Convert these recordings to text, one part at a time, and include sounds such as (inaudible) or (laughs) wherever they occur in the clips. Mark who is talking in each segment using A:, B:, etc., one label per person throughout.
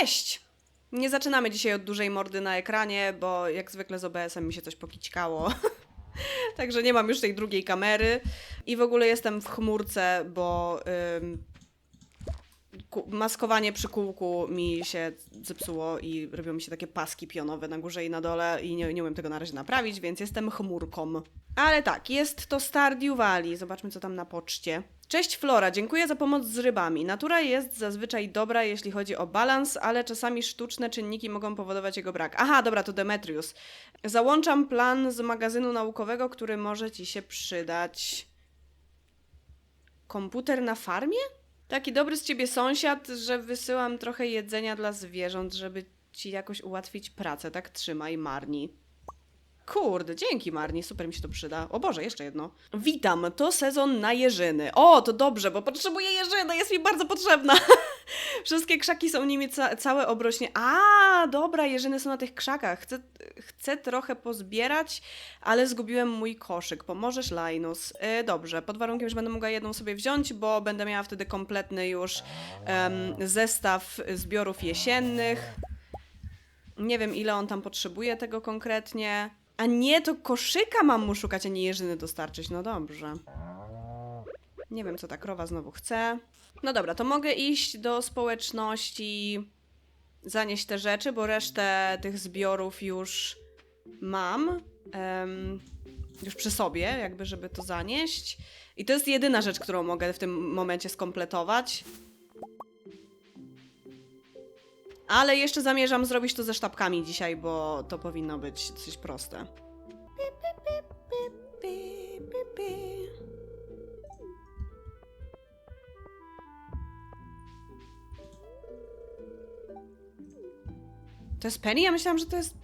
A: Cześć! Nie zaczynamy dzisiaj od dużej mordy na ekranie, bo jak zwykle z OBS-em mi się coś pokićkało. (laughs) Także nie mam już tej drugiej kamery. I w ogóle jestem w chmurce, bo maskowanie przy kółku mi się zepsuło i robią mi się takie paski pionowe na górze i na dole i nie, nie umiem tego na razie naprawić, więc jestem chmurką. Ale tak, jest to Stardew Valley. Zobaczmy, co tam na poczcie. Cześć Flora, dziękuję za pomoc z rybami. Natura jest zazwyczaj dobra, jeśli chodzi o balans, ale czasami sztuczne czynniki mogą powodować jego brak. Aha, dobra, to Demetrius. Załączam plan z magazynu naukowego, który może ci się przydać. Komputer na farmie? Taki dobry z ciebie sąsiad, że wysyłam trochę jedzenia dla zwierząt, żeby ci jakoś ułatwić pracę. Tak trzymaj, Marni. Kurde, dzięki Marni, super mi się to przyda. O Boże, jeszcze jedno. Witam, to sezon na jeżyny. O, to dobrze, bo potrzebuję jeżyny, jest mi bardzo potrzebna. (laughs) Wszystkie krzaki są nimi ca całe obrośnie. A, dobra, jeżyny są na tych krzakach. Chcę, chcę trochę pozbierać, ale zgubiłem mój koszyk. Pomożesz, Linus? E, dobrze, pod warunkiem, że będę mogła jedną sobie wziąć, bo będę miała wtedy kompletny już zestaw zbiorów jesiennych. Nie wiem, ile on tam potrzebuje tego konkretnie. A nie, to koszyka mam mu szukać, a nie jeżyny dostarczyć. No dobrze. Nie wiem, co ta krowa znowu chce. No dobra, to mogę iść do społeczności, zanieść te rzeczy, bo resztę tych zbiorów już mam. em, już przy sobie, jakby, żeby to zanieść. I to jest jedyna rzecz, którą mogę w tym momencie skompletować. Ale jeszcze zamierzam zrobić to ze sztabkami dzisiaj, bo to powinno być dosyć proste. To jest Penny? Ja myślałam, że to jest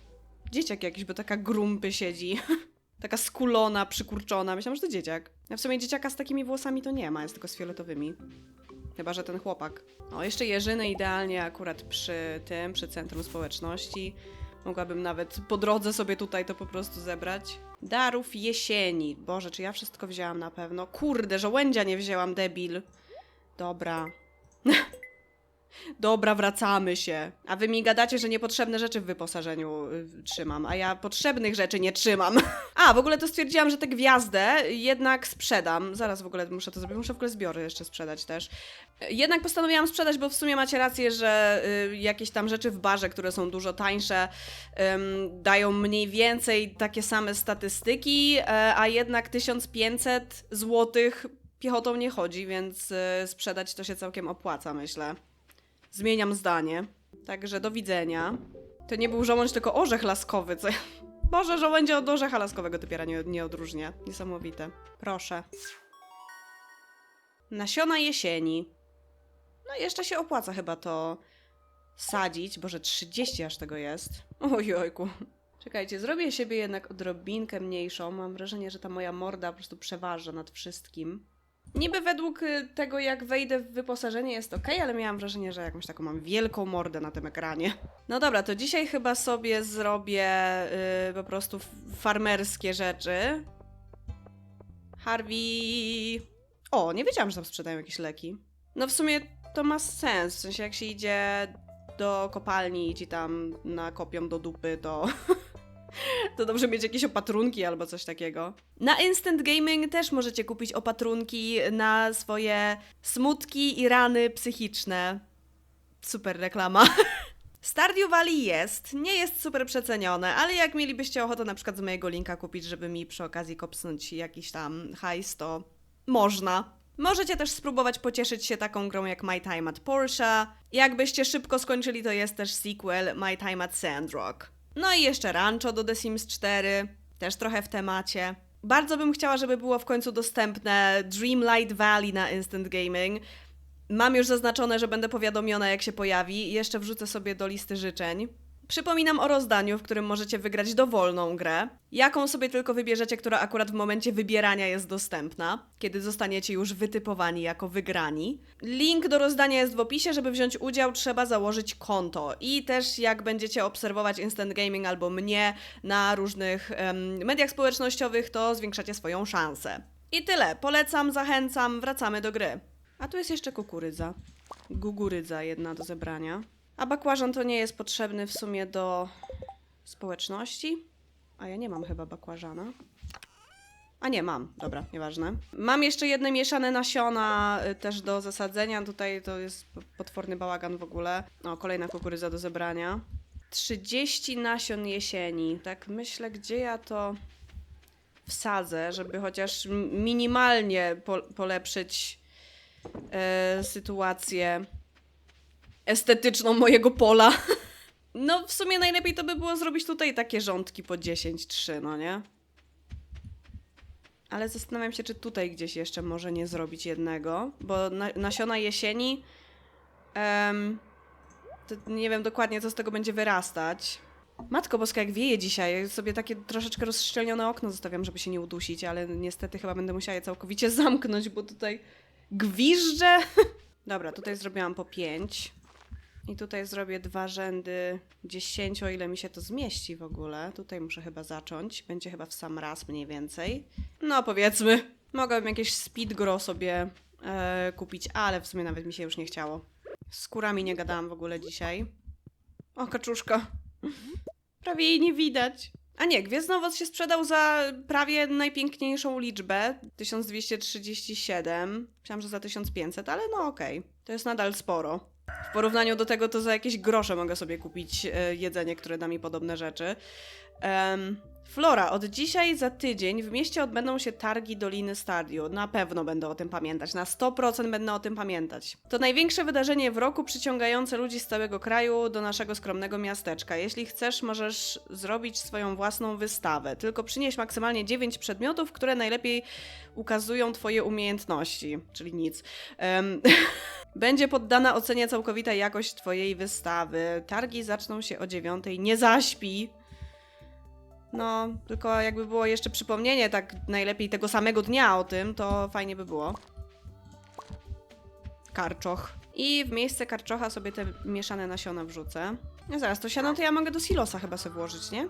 A: dzieciak jakiś, bo taka grumpy siedzi. (laughs) taka skulona, przykurczona. Myślałam, że to dzieciak. A w sumie dzieciaka z takimi włosami to nie ma, jest tylko z fioletowymi. Chyba, że ten chłopak. O, jeszcze jeżyny idealnie akurat przy tym, przy centrum społeczności. Mogłabym nawet po drodze sobie tutaj to po prostu zebrać. Darów jesieni. Boże, czy ja wszystko wzięłam na pewno? Kurde, żołędzia nie wzięłam, debil. Dobra. (laughs) Dobra, wracamy się. A wy mi gadacie, że niepotrzebne rzeczy w wyposażeniu y, trzymam, a ja potrzebnych rzeczy nie trzymam. (laughs) A, w ogóle to stwierdziłam, że tę gwiazdę jednak sprzedam. Zaraz w ogóle muszę to zrobić, muszę w ogóle zbiory jeszcze sprzedać też. Jednak postanowiłam sprzedać, bo w sumie macie rację, że y, jakieś tam rzeczy w barze, które są dużo tańsze, dają mniej więcej takie same statystyki, e, a jednak 1500 złotych piechotą nie chodzi, więc y, sprzedać to się całkiem opłaca, myślę. Zmieniam zdanie. Także do widzenia. To nie był żołądź, tylko orzech laskowy. Co... (laughs) Boże, żołędzie od orzecha laskowego dopiero nie, nie odróżnia. Niesamowite. Proszę. Nasiona jesieni. No jeszcze się opłaca chyba to sadzić. Boże, 30 aż tego jest. Ojojku. Czekajcie, zrobię siebie jednak odrobinkę mniejszą. Mam wrażenie, że ta moja morda po prostu przeważa nad wszystkim. Niby według y, tego, jak wejdę w wyposażenie jest ok, ale miałam wrażenie, że jakąś taką mam wielką mordę na tym ekranie. No dobra, to dzisiaj chyba sobie zrobię y, po prostu farmerskie rzeczy. Harvey. O, nie wiedziałam, że tam sprzedają jakieś leki. No w sumie to ma sens. W sensie, jak się idzie do kopalni i ci tam nakopią do dupy, to. (laughs) To dobrze mieć jakieś opatrunki albo coś takiego. Na Instant Gaming też możecie kupić opatrunki na swoje smutki i rany psychiczne. Super reklama. (laughs) Stardew Valley jest, nie jest super przecenione, ale jak mielibyście ochotę na przykład z mojego linka kupić, żeby mi przy okazji kopsnąć jakiś tam hajs, to można. Możecie też spróbować pocieszyć się taką grą jak My Time at Porsche. Jakbyście szybko skończyli, to jest też sequel My Time at Sandrock. No i jeszcze Rancho do The Sims 4, też trochę w temacie. Bardzo bym chciała, żeby było w końcu dostępne Dreamlight Valley na Instant Gaming. Mam już zaznaczone, że będę powiadomiona, jak się pojawi, jeszcze wrzucę sobie do listy życzeń. Przypominam o rozdaniu, w którym możecie wygrać dowolną grę, jaką sobie tylko wybierzecie, która akurat w momencie wybierania jest dostępna, kiedy zostaniecie już wytypowani jako wygrani. Link do rozdania jest w opisie, żeby wziąć udział trzeba założyć konto i też jak będziecie obserwować Instant Gaming albo mnie na różnych em, mediach społecznościowych, to zwiększacie swoją szansę. I tyle, polecam, zachęcam, wracamy do gry. A tu jest jeszcze kukurydza. Gugurydza jedna do zebrania. A bakłażan to nie jest potrzebny w sumie do społeczności. A ja nie mam chyba bakłażana. A nie, mam. Dobra, nieważne. Mam jeszcze jedne mieszane nasiona y, też do zasadzenia. Tutaj to jest potworny bałagan w ogóle. O, kolejna kukurydza do zebrania. 30 nasion jesieni. Tak myślę, gdzie ja to wsadzę, żeby chociaż minimalnie po polepszyć e, sytuację estetyczną mojego pola. No, w sumie najlepiej to by było zrobić tutaj takie rządki po 10-3, no nie? Ale zastanawiam się, czy tutaj gdzieś jeszcze może nie zrobić jednego, bo na, nasiona jesieni. to nie wiem dokładnie, co z tego będzie wyrastać. Matko Boska, jak wieje dzisiaj. Sobie takie troszeczkę rozszczelnione okno zostawiam, żeby się nie udusić, ale niestety chyba będę musiała je całkowicie (laughs) zamknąć, bo tutaj gwiżdżę. (laughs) Dobra, tutaj zrobiłam po 5. I tutaj zrobię dwa rzędy 10, o ile mi się to zmieści w ogóle. Tutaj muszę chyba zacząć. Będzie chyba w sam raz mniej więcej. No powiedzmy. Mogłabym jakieś speed grow sobie e, kupić, ale w sumie nawet mi się już nie chciało. Z kurami nie gadałam w ogóle dzisiaj. O, kaczuszka. Prawie jej nie widać. A nie, Gwiezdnowoc się sprzedał za prawie najpiękniejszą liczbę 1237. Myślałam, że za 1500, ale no okej. To jest nadal sporo. W porównaniu do tego, to za jakieś grosze mogę sobie kupić e, jedzenie, które da mi podobne rzeczy. Em, Flora, od dzisiaj za tydzień w mieście odbędą się targi Doliny Stadio. Na pewno będę o tym pamiętać, na 100% będę o tym pamiętać. To największe wydarzenie w roku przyciągające ludzi z całego kraju do naszego skromnego miasteczka. Jeśli chcesz, możesz zrobić swoją własną wystawę. Tylko przynieś maksymalnie 9 przedmiotów, które najlepiej ukazują Twoje umiejętności, czyli nic. Em, (laughs) Będzie poddana ocenie całkowita jakość Twojej wystawy. Targi zaczną się o dziewiątej. Nie zaśpi. No, tylko jakby było jeszcze przypomnienie, tak najlepiej tego samego dnia o tym, to fajnie by było. Karczoch. I w miejsce karczocha sobie te mieszane nasiona wrzucę. No zaraz, to siano to ja mogę do silosa chyba sobie włożyć, nie?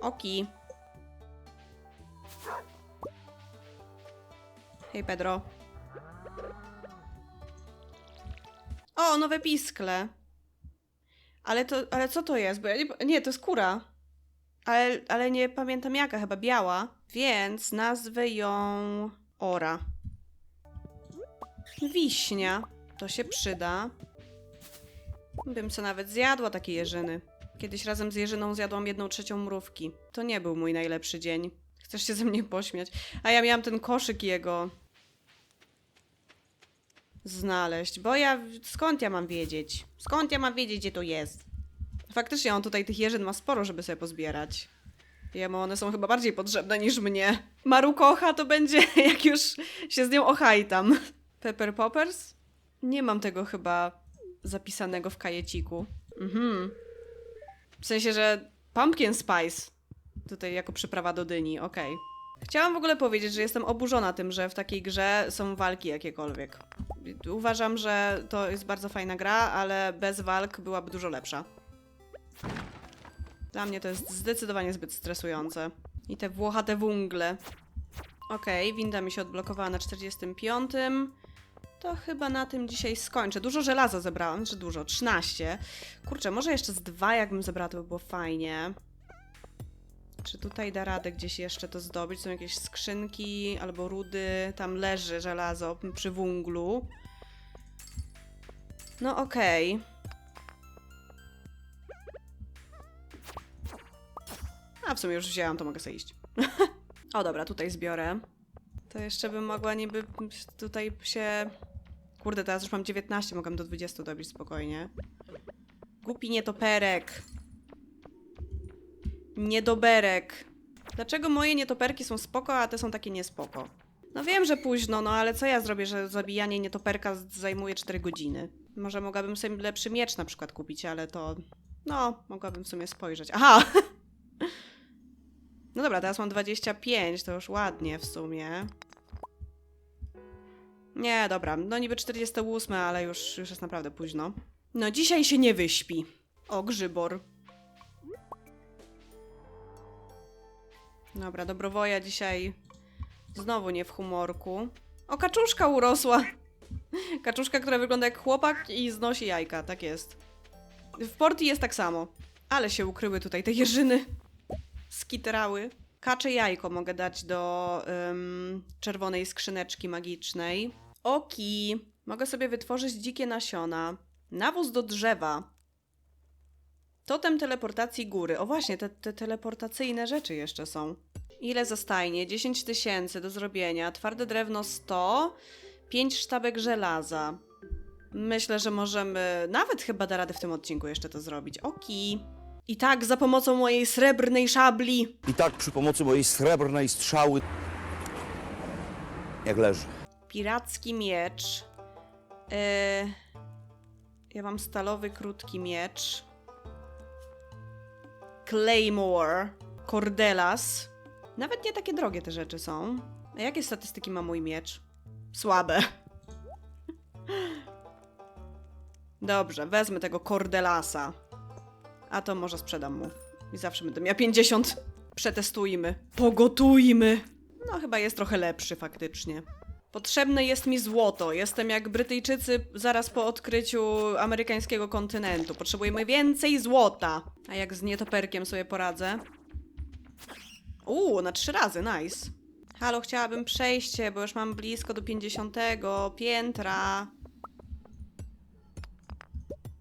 A: Oki. Hej Pedro. O, nowe piskle. Ale to, ale co to jest? Bo ja nie, nie, to jest kura. Ale, ale nie pamiętam jaka, chyba biała. Więc nazwę ją Ora. Wiśnia. To się przyda. Bym co nawet zjadła takie jeżyny. Kiedyś razem z jeżyną zjadłam jedną trzecią mrówki. To nie był mój najlepszy dzień. Chcesz się ze mnie pośmiać. A ja miałam ten koszyk jego znaleźć, bo ja... Skąd ja mam wiedzieć? Skąd ja mam wiedzieć, gdzie to jest? Faktycznie on tutaj tych jeżyn ma sporo, żeby sobie pozbierać. Jemu one są chyba bardziej potrzebne niż mnie. Maru kocha, to będzie (laughs) jak już się z nią ochajtam. Pepper Poppers? Nie mam tego chyba zapisanego w kajeciku. Mhm. W sensie, że pumpkin spice tutaj jako przyprawa do dyni, okej. Chciałam w ogóle powiedzieć, że jestem oburzona tym, że w takiej grze są walki jakiekolwiek. Uważam, że to jest bardzo fajna gra, ale bez walk byłaby dużo lepsza. Dla mnie to jest zdecydowanie zbyt stresujące. I te włochate wungle. Okej, winda mi się odblokowała na 45. To chyba na tym dzisiaj skończę. Dużo żelaza zebrałam, czy dużo? 13. Kurczę, może jeszcze z dwa jakbym zebrała, to by było fajnie. Czy tutaj da radę gdzieś jeszcze to zdobyć? Są jakieś skrzynki albo rudy. Tam leży żelazo przy wunglu. No okej. A w sumie już wzięłam, to mogę sobie iść. (laughs) o dobra, tutaj zbiorę. To jeszcze bym mogła niby tutaj się... Kurde, teraz już mam 19, mogłam do 20 dobić spokojnie. Głupi nietoperek. Niedoberek. Dlaczego moje nietoperki są spoko, a te są takie niespoko? No wiem, że późno, no ale co ja zrobię, że zabijanie nietoperka zajmuje 4 godziny? Może mogłabym sobie lepszy miecz na przykład kupić, ale to... No, mogłabym w sumie spojrzeć. Aha! (laughs) No dobra, teraz mam 25, to już ładnie w sumie. Nie, dobra, no niby 48, ale już, już jest naprawdę późno. No dzisiaj się nie wyśpi. O, grzybor. Dobra, dobrowoja dzisiaj znowu nie w humorku. O, kaczuszka urosła. (laughs) Kaczuszka, która wygląda jak chłopak i znosi jajka, tak jest. W Porti jest tak samo. Ale się ukryły tutaj te jeżyny. Skitrały. Kacze jajko mogę dać do czerwonej skrzyneczki magicznej. Oki. Mogę sobie wytworzyć dzikie nasiona. Nawóz do drzewa. Totem teleportacji góry. O właśnie, te, te teleportacyjne rzeczy jeszcze są. Ile za stajnie? 10 tysięcy do zrobienia. Twarde drewno 100. 5 sztabek żelaza. Myślę, że możemy nawet chyba da radę w tym odcinku jeszcze to zrobić. Oki. I tak za pomocą mojej srebrnej szabli.
B: I tak przy pomocy mojej srebrnej strzały. Jak leży.
A: Piracki miecz. Yy, ja mam stalowy krótki miecz. Claymore. Cordelas. Nawet nie takie drogie te rzeczy są. A jakie statystyki ma mój miecz? Słabe. (laughs) Dobrze, wezmę tego Cordelasa. A to może sprzedam mu. I zawsze będę miała 50. Przetestujmy. Pogotujmy. No, chyba jest trochę lepszy faktycznie. Potrzebne jest mi złoto. Jestem jak Brytyjczycy zaraz po odkryciu amerykańskiego kontynentu. Potrzebujemy więcej złota. A jak z nietoperkiem sobie poradzę? Uuu, na trzy razy, nice. Halo, chciałabym przejście, bo już mam blisko do 50 piętra.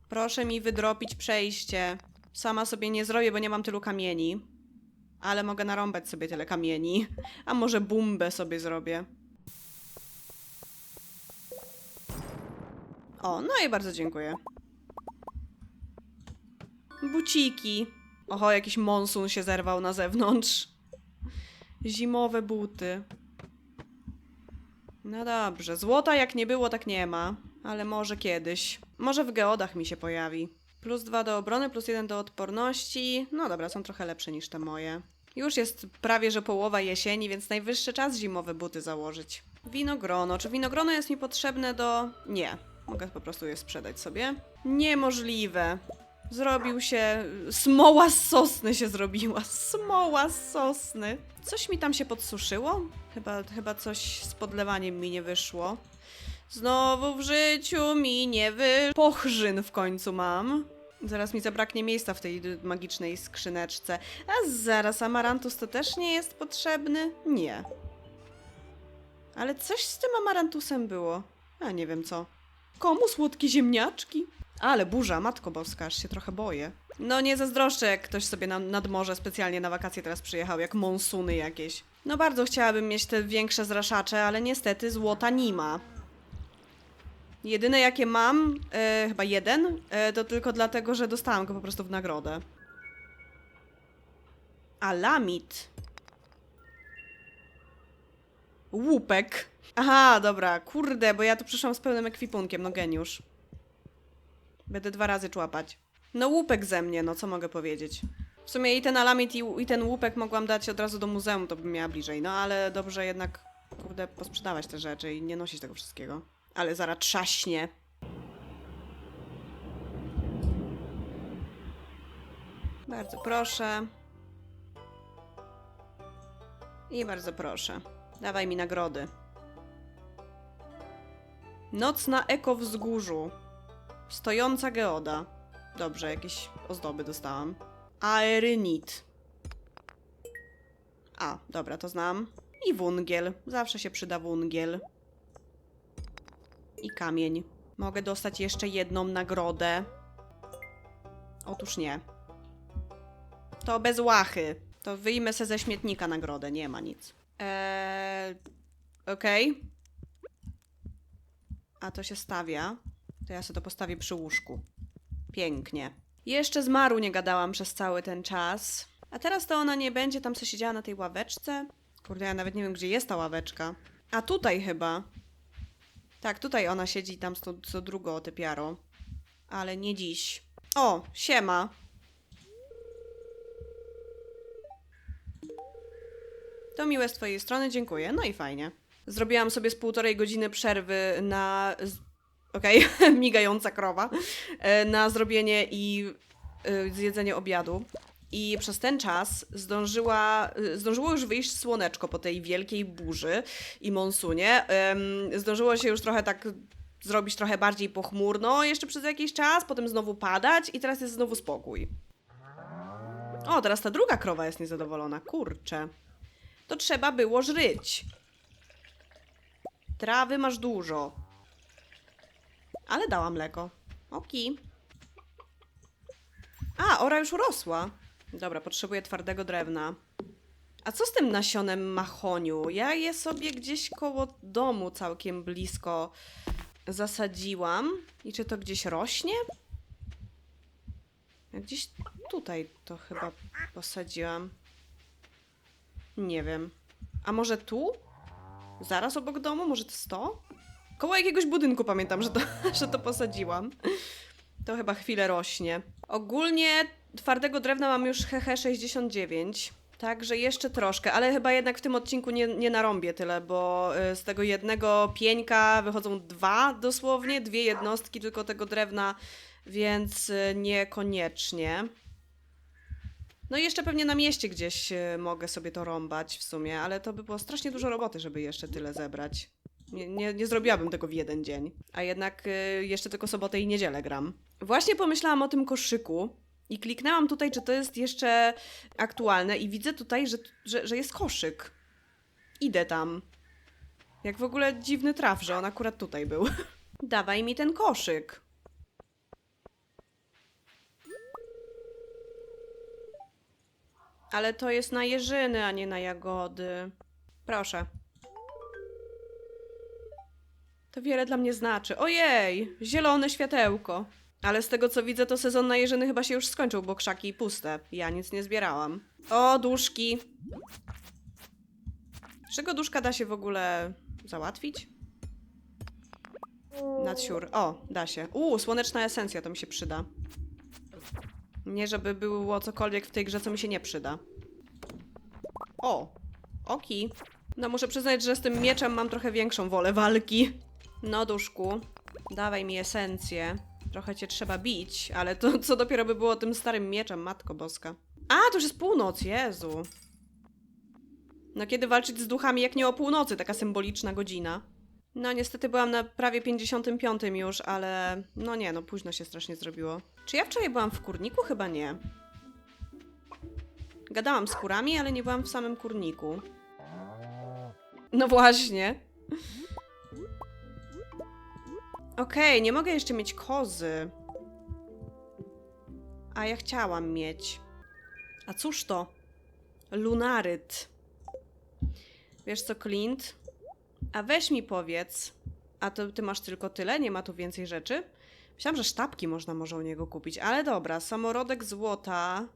A: Proszę mi wydropić przejście. Sama sobie nie zrobię, bo nie mam tylu kamieni. Ale mogę narąbać sobie tyle kamieni. A może bumbę sobie zrobię. O, no i bardzo dziękuję. Buciki. Oho, jakiś monsun się zerwał na zewnątrz. Zimowe buty. No dobrze, złota jak nie było, tak nie ma. Ale może kiedyś. Może w geodach mi się pojawi. Plus dwa do obrony, plus jeden do odporności. No dobra, są trochę lepsze niż te moje. Już jest prawie, że połowa jesieni, więc najwyższy czas zimowe buty założyć. Winogrono. Czy winogrono jest mi potrzebne do... Nie. Mogę po prostu je sprzedać sobie. Niemożliwe. Zrobił się... Smoła z sosny się zrobiła. Smoła z sosny. Coś mi tam się podsuszyło? Chyba, chyba coś z podlewaniem mi nie wyszło. Znowu w życiu mi nie wy... Pochrzyn w końcu mam. Zaraz mi zabraknie miejsca w tej magicznej skrzyneczce. A zaraz, amarantus to też nie jest potrzebny? Nie. Ale coś z tym amarantusem było. A nie wiem co. Komu słodkie ziemniaczki? Ale burza, matko boska, aż się trochę boję. No nie zazdroszczę, jak ktoś sobie na, nad morze specjalnie na wakacje teraz przyjechał, jak monsuny jakieś. No bardzo chciałabym mieć te większe zraszacze, ale niestety złota nie ma. Jedyne jakie mam, e, chyba jeden, e, to tylko dlatego, że dostałam go po prostu w nagrodę. Alamit. Łupek. Aha, dobra, kurde, bo ja tu przyszłam z pełnym ekwipunkiem, no geniusz. Będę dwa razy człapać. No łupek ze mnie, no co mogę powiedzieć. W sumie i ten alamit i, i ten łupek mogłam dać od razu do muzeum, to bym miała bliżej. No ale dobrze jednak, kurde, posprzedawać te rzeczy i nie nosić tego wszystkiego. Ale zaraz trzaśnie. Bardzo proszę. I bardzo proszę. Dawaj mi nagrody. Noc na eko wzgórzu. Stojąca geoda. Dobrze, jakieś ozdoby dostałam. Aerynit. A, dobra, to znam. I wungiel. Zawsze się przyda wungiel. I kamień. Mogę dostać jeszcze jedną nagrodę. Otóż nie. To bez łachy. To wyjmę se ze śmietnika nagrodę. Nie ma nic. Eee, Okej. A to się stawia. To ja sobie to postawię przy łóżku. Pięknie. Jeszcze z Maru nie gadałam przez cały ten czas. A teraz to ona nie będzie tam co siedziała na tej ławeczce. Kurde, ja nawet nie wiem, gdzie jest ta ławeczka. A tutaj chyba. Tak, tutaj ona siedzi tam co, co drugą typiarą. Ale nie dziś. O, siema. To miłe z twojej strony, dziękuję. No i fajnie. Zrobiłam sobie z półtorej godziny przerwy na... Okej, (laughs) migająca krowa. E, Na zrobienie i e, zjedzenie obiadu. i przez ten czas zdążyła, y, zdążyło już wyjść słoneczko po tej wielkiej burzy i monsunie. Zdążyło się już trochę tak zrobić trochę bardziej pochmurno jeszcze przez jakiś czas, potem znowu padać i teraz jest znowu spokój. O, teraz ta druga krowa jest niezadowolona. Kurczę. To trzeba było żryć. Trawy masz dużo. Ale dała mleko. Oki. A, ora już urosła. Dobra, potrzebuję twardego drewna. A co z tym nasionem mahoniu? Ja je sobie gdzieś koło domu całkiem blisko zasadziłam. I czy to gdzieś rośnie? Gdzieś tutaj to chyba posadziłam. Nie wiem. A może tu? Zaraz obok domu? Może to jest to? Koło jakiegoś budynku pamiętam, że to, (laughs) że to posadziłam. To chyba chwilę rośnie. Ogólnie twardego drewna mam już hehe 69. Także jeszcze troszkę, ale chyba jednak w tym odcinku nie, nie narąbię tyle, bo y, z tego jednego pieńka wychodzą dwa dosłownie, dwie jednostki tylko tego drewna, więc y, niekoniecznie. No i jeszcze pewnie na mieście gdzieś y, mogę sobie to rąbać w sumie, ale to by było strasznie dużo roboty, żeby jeszcze tyle zebrać. Nie, nie, nie zrobiłabym tego w jeden dzień. A jednak y, jeszcze tylko sobotę i niedzielę gram. Właśnie pomyślałam o tym koszyku i kliknęłam tutaj, czy to jest jeszcze aktualne i widzę tutaj, że, że, że jest koszyk. Idę tam. Jak w ogóle dziwny traf, że on akurat tutaj był. (laughs) Dawaj mi ten koszyk. Ale to jest na jeżyny, a nie na jagody. Proszę. To wiele dla mnie znaczy. Ojej, zielone światełko. Ale z tego co widzę, to sezon na jeżyny chyba się już skończył, bo krzaki puste. Ja nic nie zbierałam. O, duszki. Czego duszka da się w ogóle załatwić? Nadsiur. O, da się. Uuu, słoneczna esencja, to mi się przyda. Nie, żeby było cokolwiek w tej grze, co mi się nie przyda. O, oki. No muszę przyznać, że z tym mieczem mam trochę większą wolę walki. No, duszku, dawaj mi esencję. Trochę cię trzeba bić, ale to co dopiero by było tym starym mieczem, matko boska. A, to już jest północ, Jezu. No kiedy walczyć z duchami, jak nie o północy, taka symboliczna godzina. No niestety byłam na prawie 55 już, ale no nie, no późno się strasznie zrobiło. Czy ja wczoraj byłam w kurniku? Chyba nie. Gadałam z kurami, ale nie byłam w samym kurniku. No właśnie. Okej, nie mogę jeszcze mieć kozy. A ja chciałam mieć. A cóż to? Lunaryt. Wiesz co, Clint? A weź mi powiedz. A to ty masz tylko tyle? Nie ma tu więcej rzeczy? Myślałam, że sztabki można może u niego kupić, ale dobra. Samorodek złota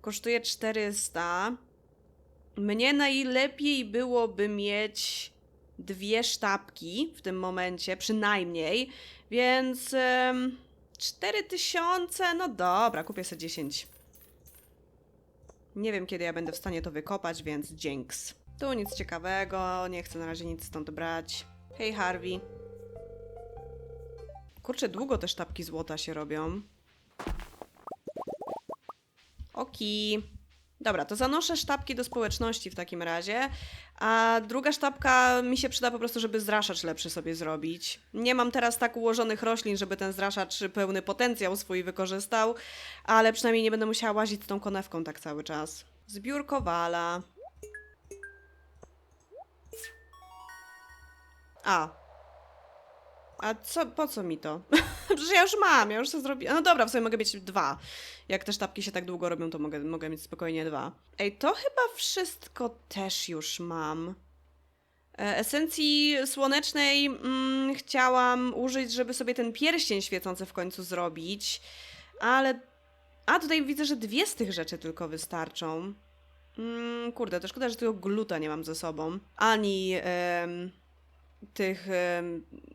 A: kosztuje 400. Mnie najlepiej byłoby mieć dwie sztabki w tym momencie, przynajmniej, więc em, 4000, no dobra, kupię sobie 10. Nie wiem, kiedy ja będę w stanie to wykopać, więc dzięks. Tu nic ciekawego, nie chcę na razie nic stąd brać. Hej, Harvey. Kurczę, długo te sztabki złota się robią. Oki. Dobra, to zanoszę sztabki do społeczności w takim razie. A druga sztabka mi się przyda po prostu, żeby zraszacz lepszy sobie zrobić. Nie mam teraz tak ułożonych roślin, żeby ten zraszacz pełny potencjał swój wykorzystał, ale przynajmniej nie będę musiała łazić z tą konewką tak cały czas. Zbiór kowala. A. A co, po co mi to? (laughs) Przecież ja już mam, ja już to zrobiłam. No dobra, w sumie mogę mieć dwa. Jak te sztabki się tak długo robią, to mogę, mogę mieć spokojnie dwa. Ej, to chyba wszystko też już mam. E, Esencji słonecznej mm, chciałam użyć, żeby sobie ten pierścień świecący w końcu zrobić, ale... A, tutaj widzę, że dwie z tych rzeczy tylko wystarczą. Mm, kurde, to szkoda, że tego gluta nie mam ze sobą. Ani tych,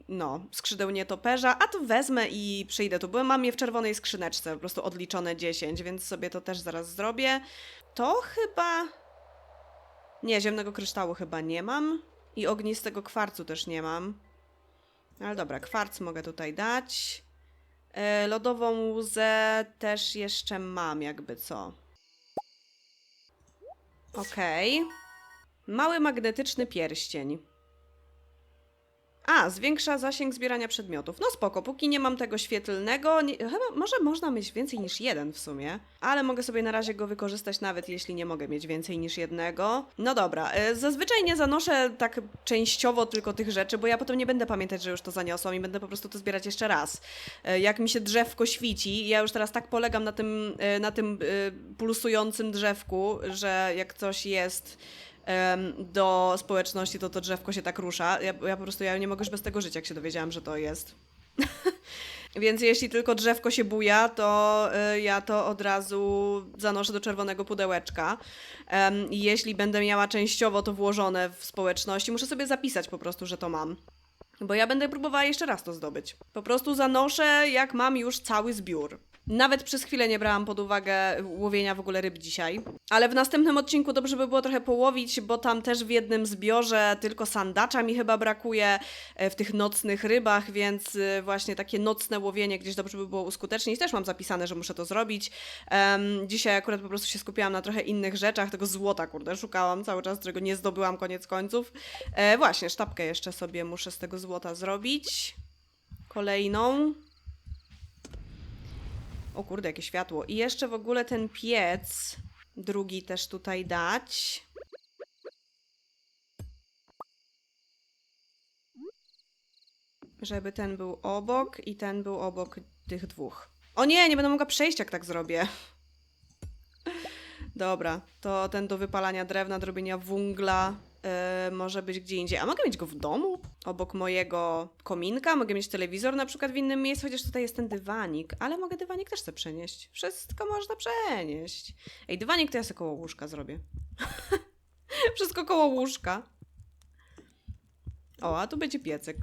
A: no, skrzydeł nietoperza, a to wezmę i przyjdę tu, bo mam je w czerwonej skrzyneczce, po prostu odliczone 10, więc sobie to też zaraz zrobię. To chyba... Nie, ziemnego kryształu chyba nie mam i ognistego kwarcu też nie mam. Ale dobra, kwarc mogę tutaj dać. E, lodową łzę też jeszcze mam, jakby co. Okej. Mały magnetyczny pierścień. A, zwiększa zasięg zbierania przedmiotów. No spoko, póki nie mam tego świetlnego, nie, chyba może można mieć więcej niż jeden w sumie, ale mogę sobie na razie go wykorzystać nawet jeśli nie mogę mieć więcej niż jednego. No dobra, e, zazwyczaj nie zanoszę tak częściowo tylko tych rzeczy, bo ja potem nie będę pamiętać, że już to zaniosłam i będę po prostu to zbierać jeszcze raz. E, Jak mi się drzewko świci, ja już teraz tak polegam na tym, e, na tym pulsującym drzewku, że jak coś jest do społeczności, to to drzewko się tak rusza. Ja, ja po prostu ja nie mogę już bez tego żyć, jak się dowiedziałam, że to jest. (laughs) Więc jeśli tylko drzewko się buja, to y, ja to od razu zanoszę do czerwonego pudełeczka. Jeśli będę miała częściowo to włożone w społeczności, muszę sobie zapisać po prostu, że to mam. Bo ja będę próbowała jeszcze raz to zdobyć. Po prostu zanoszę, jak mam już cały zbiór. Nawet przez chwilę nie brałam pod uwagę łowienia w ogóle ryb dzisiaj. Ale w następnym odcinku dobrze by było trochę połowić, bo tam też w jednym zbiorze tylko sandacza mi chyba brakuje e, w tych nocnych rybach, więc y, właśnie takie nocne łowienie gdzieś dobrze by było uskutecznić. Też mam zapisane, że muszę to zrobić. Em, dzisiaj akurat po prostu się skupiłam na trochę innych rzeczach. Tego złota, kurde, szukałam cały czas, którego nie zdobyłam koniec końców. E, właśnie, sztabkę jeszcze sobie muszę z tego złota zrobić. Kolejną. O kurde, jakie światło. I jeszcze w ogóle ten piec drugi też tutaj dać. Żeby ten był obok i ten był obok tych dwóch. O nie, nie będę mogła przejść, jak tak zrobię. (laughs) Dobra, to ten do wypalania drewna, do robienia wungla może być gdzie indziej. A mogę mieć go w domu? Obok mojego kominka? Mogę mieć telewizor na przykład w innym miejscu, chociaż tutaj jest ten dywanik, ale mogę dywanik też sobie przenieść. Wszystko można przenieść. Ej, dywanik to ja sobie koło łóżka zrobię. (laughs) Wszystko koło łóżka. O, a tu będzie piecyk.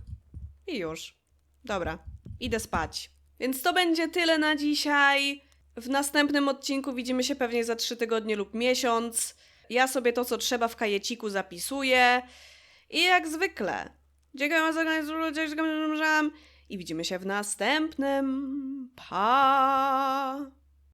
A: I już. Dobra, idę spać. Więc to będzie tyle na dzisiaj. W następnym odcinku widzimy się pewnie za trzy tygodnie lub miesiąc. Ja sobie to, co trzeba w kajeciku zapisuję. I jak zwykle. Dziękuję za oglądanie. I widzimy się w następnym. Pa!